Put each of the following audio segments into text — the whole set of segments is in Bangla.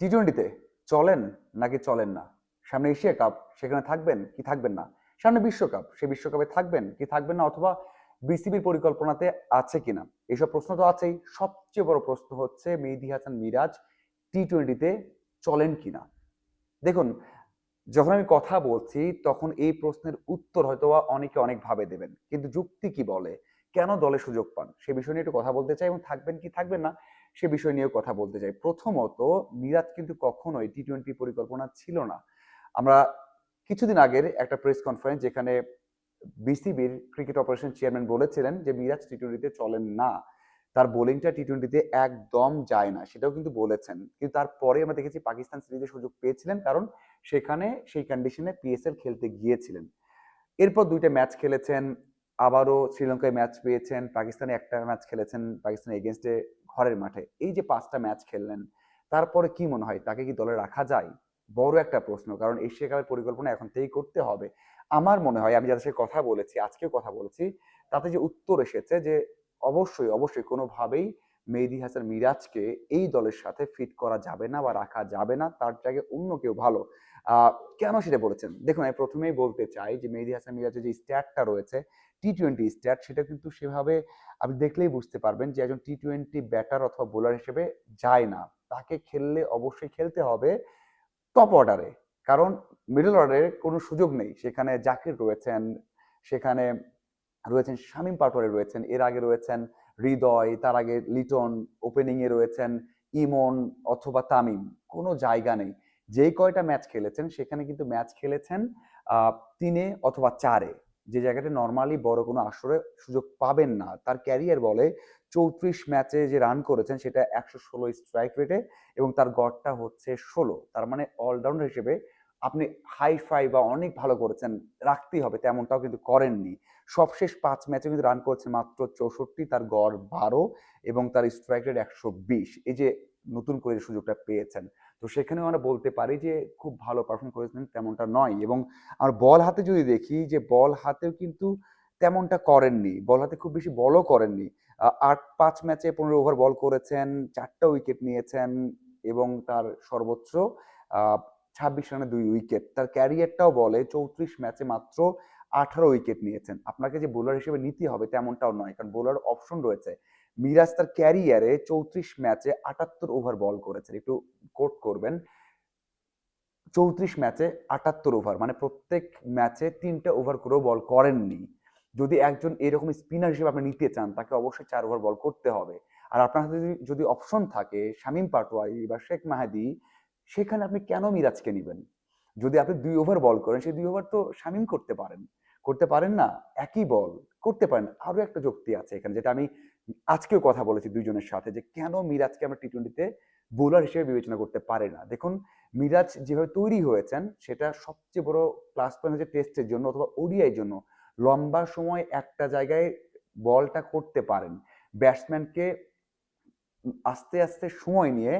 টি টোয়েন্টিতে চলেন নাকি চলেন না? সামনে এশিয়া কাপ, সেখানে থাকবেন কি থাকবেন না? সামনে বিশ্বকাপ সেই বিশ্বকাপে থাকবেন কি থাকবেন না অথবা বিসিবির পরিকল্পনাতে আছে কিনা? এইসব প্রশ্ন তো আছেই। সবচেয়ে বড় প্রশ্ন হচ্ছে মেহেদি হাসান মিরাজ টি টোয়েন্টিতে চলেন কিনা? দেখুন, যখন আমি কথা বলছি, তখন এই প্রশ্নের উত্তর হয়তো অনেকে অনেকভাবে দেবেন। কিন্তু যুক্তি কি বলে? কেন দলে সুযোগ পান? সে বিষয় নিয়ে একটু কথা বলতে চাই এবং থাকবেন কি থাকবেন না সে বিষয় নিয়েও কথা বলতে চাই। প্রথমত, মিরাজ কিন্তু কখনোই টি টোয়েন্টি পরিকল্পনা ছিল না। আমরা কিছুদিন আগের একটা প্রেস কনফারেন্স যেখানে বিসিবির ক্রিকেট অপারেশন চেয়ারম্যান বলেছিলেন যে, মিরাজ টি টোয়েন্টিতে চলেন না। তার বোলিংটা টি টোয়েন্টিতে একদম যায় না, সেটাও কিন্তু বলেছেন। কিন্তু তারপরে আমরা দেখেছি পাকিস্তান সিরিজে সুযোগ পেয়েছিলেন কারণ সেখানে সেই কন্ডিশনে পিএসএল খেলতে গিয়েছিলেন। এরপর দুইটা ম্যাচ খেলেছেন, আবারও শ্রীলঙ্কায় ম্যাচ পেয়েছেন, পাকিস্তানে একটা ম্যাচ খেলেছেন পাকিস্তানের এগেনস্টে ঘরের মাঠে। এই যে পাঁচটা ম্যাচ খেললেন, তারপরে কি মনে হয়? তাকে কি দলে রাখা যায়? বড় একটা প্রশ্ন, কারণ এশিয়া কাপের পরিকল্পনা এখন থেকেই করতে হবে। আমার মনে হয়, আমি যাদের সাথে কথা বলেছি, আজকেও কথা বলেছি, তাতে যে উত্তর এসেছে যে অবশ্যই অবশ্যই কোনোভাবেই মেহেদি হাসান মিরাজকে এই দলের সাথে ফিট করা যাবে না বা রাখা যাবে না, তার জায়গায় অন্য কেউ ভালো। কেন সেটা বলেছেন? দেখুন, আমি প্রথমেই বলতে চাই যে মেহেদি হাসান মিরাজের যে স্ট্যাটটা রয়েছে টি টোয়েন্টি স্ট্যাট সেটা কিন্তু সেভাবে আপনি দেখলেই বুঝতে পারবেন যে একজন টি টোয়েন্টি ব্যাটার অথবা বোলার হিসেবে যায় না। তাকে খেললে অবশ্যই খেলতে হবে টপ অর্ডারে কারণ মিডল অর্ডারে কোনো সুযোগ নেই। সেখানে জাকির রয়েছেন, সেখানে রয়েছেন শামীম পাটোয়ারি রয়েছেন, এর আগে রয়েছেন হৃদয়, তার আগে লিটন ওপেনিং এ রয়েছেন ইমন অথবা তামিম, কোনো জায়গা নেই। যেই কয়টা ম্যাচ খেলেছেন, সেখানে কিন্তু ম্যাচ খেলেছেন তিনে অথবা চারে। যে জায়গাটা নর্মালি বড় কোনো আসরে সুযোগ পাবেন না। তার ক্যারিয়ার বলে চৌত্রিশ ম্যাচে যে রান করেছেন, সেটা একশো ষোলো স্ট্রাইক রেটে এবং তার গড়টা হচ্ছে ষোলো। তার মানে অলরাউন্ডার হিসেবে আপনি হাই ফাই বা অনেক ভালো করেছেন, রাখতেই হবে, তেমনটাও কিন্তু করেননি। সবশেষ পাঁচ ম্যাচে কিন্তু রান করেছেন মাত্র চৌষট্টি, তার গড় বারো এবং তার স্ট্রাইক রেট একশো বিশ। এই যে নতুন করে সুযোগটা পেয়েছেন। তো সেখানেও আমরা বলতে পারি যে খুব ভালো পারফর্ম করেছেন তেমনটা নয় এবং আর বল হাতে যদি দেখি যে বল হাতেও কিন্তু তেমনটা করেননি। বল হাতে খুব বেশি বলও করেননি। আট, পাঁচ ম্যাচে পনেরো ওভার বল করেছেন, চারটা উইকেট নিয়েছেন এবং তার সর্বোচ্চ ছাব্বিশ রানে দুই উইকেট তার ক্যারিয়ারটাও বলে চৌত্রিশ ম্যাচে মাত্র আঠারো উইকেট নিয়েছেন। আপনাকে যে বোলার হিসেবে নিতে হবে তেমনটাও নয়, কারণ বোলার অপশন রয়েছে। মিরাজ তার ক্যারিয়ারে চৌত্রিশ ম্যাচে আটাত্তর ওভার বল করেছেন। একটু কোট করবেন। চৌত্রিশ ম্যাচে আটাত্তর ওভার মানে প্রত্যেক ম্যাচে তিনটা ওভার করেও বল করেননি। যদি একজন এরকম স্পিনার হিসেবে আপনি নিতে চান, তাকে অবশ্যই চার ওভার বল করতে হবে। আর আপনার হাতে যদি অপশন থাকে, শামীম পাটোয়ারি বা শেখ মাহাদি, সেখানে আপনি কেন মিরাজকে নেবেন? যদি আপনি দুই ওভার বল করেন, সেই দুই ওভার তো শামীম করতে পারেন। করতে পারেন না, একই বল করতে পারেন। আরও একটা যুক্তি আছে এখানে, যেটা আমি আজকেও কথা বলেছি দুইজনের সাথে, যে কেন মিরাজকে আমরা টি টোয়েন্টিতে বোলার হিসেবে বিবেচনা করতে পারে না? দেখুন, মিরাজ যেভাবে তৈরি হয়েছেন, সেটা সবচেয়ে বড় প্লাস পয়েন্ট হচ্ছে টেস্টের জন্য অথবা ওডিআই জন্য। লম্বা সময় একটা জায়গায় বলটা করতে পারেন। ব্যাটসম্যানকে আস্তে আস্তে সময় নিয়ে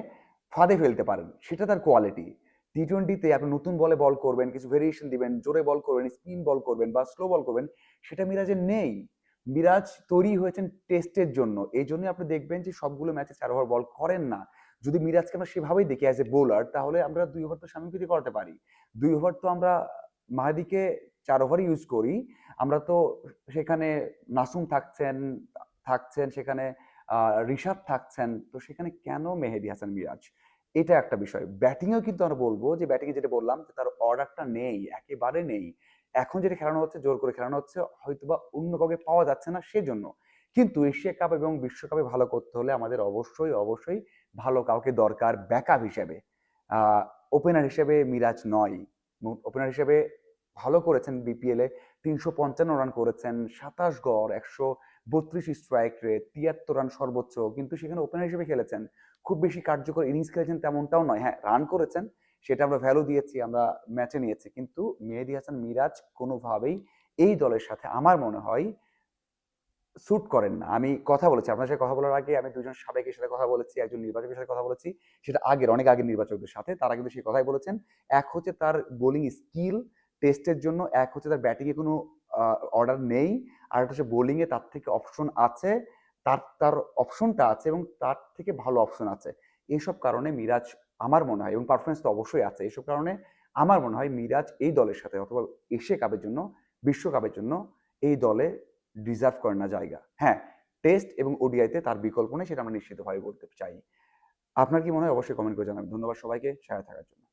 ফাঁদে ফেলতে পারেন। সেটা তার কোয়ালিটি টি টোয়েন্টিতে আপনি নতুন বলে বল করবেন, কিছু ভেরিয়েশন দিবেন, জোরে বল করবেন স্পিন বল করবেন বা স্লো বল করবেন, সেটা মিরাজের নেই। মিরাজ তৈরি হয়েছেন টেস্টের জন্য। এই জন্যই আপনি দেখবেন যে সবগুলো ম্যাচে চার ওভার বল করেন না। যদি মিরাজকে আমরা সেভাবেই দেখি অ্যাজ এ বোলার তাহলে আমরা দুই ওভার তো স্বামীকে করাতে পারি। দুই ওভার তো আমরা মাহাদিকে চার ওভার ইউজ করি। আমরা তো সেখানে নাসুম থাকছেন থাকছেন, সেখানে রিশাদ থাকছেন, তো সেখানে কেন মেহেদি হাসান মিরাজ? এটা একটা বিষয়। ব্যাটিংয়েও কিন্তু আমরা বলব যে ব্যাটিংয়ে যেটা বললাম তার অর্ডারটা নেই, একেবারে নেই। এখন যেটা খেলানো হচ্ছে, জোর করে খেলানো হচ্ছে, হয়তোবা অন্য কাউকে পাওয়া যাচ্ছে না সেজন্য। কিন্তু এশিয়া কাপ এবং বিশ্বকাপে ভালো করতে হলে আমাদের অবশ্যই অবশ্যই ভালো কাউকে দরকার ব্যাকআপ হিসেবে। ওপেনার হিসেবে মিরাজ নয়। ওপেনার হিসেবে ভালো করেছেন বিপিএল। তিনশো পঞ্চান্ন রান করেছেন, সাতাশ গড়, একশো বত্রিশ স্ট্রাইক রেট তিয়াত্তর রান সর্বোচ্চ, কিন্তু সেখানে ওপেনার হিসেবে খেলেছেন। খুব বেশি কার্যকর ইনিংস খেলেছেন তেমনটাও নয়। হ্যাঁ রান করেছেন, সেটা আমরা ভ্যালু দিয়েছি, আমরা ম্যাচে নিয়েছি। কিন্তু মেহেদি হাসান, মিরাজ কোনোভাবেই এই দলের সাথে আমার মনে হয় স্যুট করেন না। আমি কথা বলেছি, আপনার সাথে কথা বলার আগে আমি দুজন সাবেকের সাথে কথা বলেছি, একজন নির্বাচকের সাথে কথা বলেছি, সেটা আগের, অনেক আগের নির্বাচকদের সাথে, তারা কিন্তু সেই কথাই বলেছেন। এক হচ্ছে তার বোলিং স্কিল টেস্টের জন্য, এক হচ্ছে তার ব্যাটিংয়ে কোনো অর্ডার নেই। আর একটা হচ্ছে বোলিংয়ে তার থেকে অপশন আছে, তার তার অপশনটা আছে এবং তার থেকে ভালো অপশন আছে। এইসব কারণে মিরাজ আমার মনে হয়, এবং পারফরমেন্স তো অবশ্যই আছে এইসব কারণে আমার মনে হয় মিরাজ এই দলের সাথে অথবা এশিয়া কাপের জন্য বিশ্বকাপের জন্য এই দলে ডিজার্ভ করে না জায়গা। হ্যাঁ টেস্ট এবং ওডিআইতে তার বিকল্প নেই, সেটা আমরা নিশ্চিতভাবে বলতে চাই। আপনার কি মনে হয়? অবশ্যই কমেন্ট করে জানাবেন। ধন্যবাদ সবাইকে, সাথে থাকার জন্য।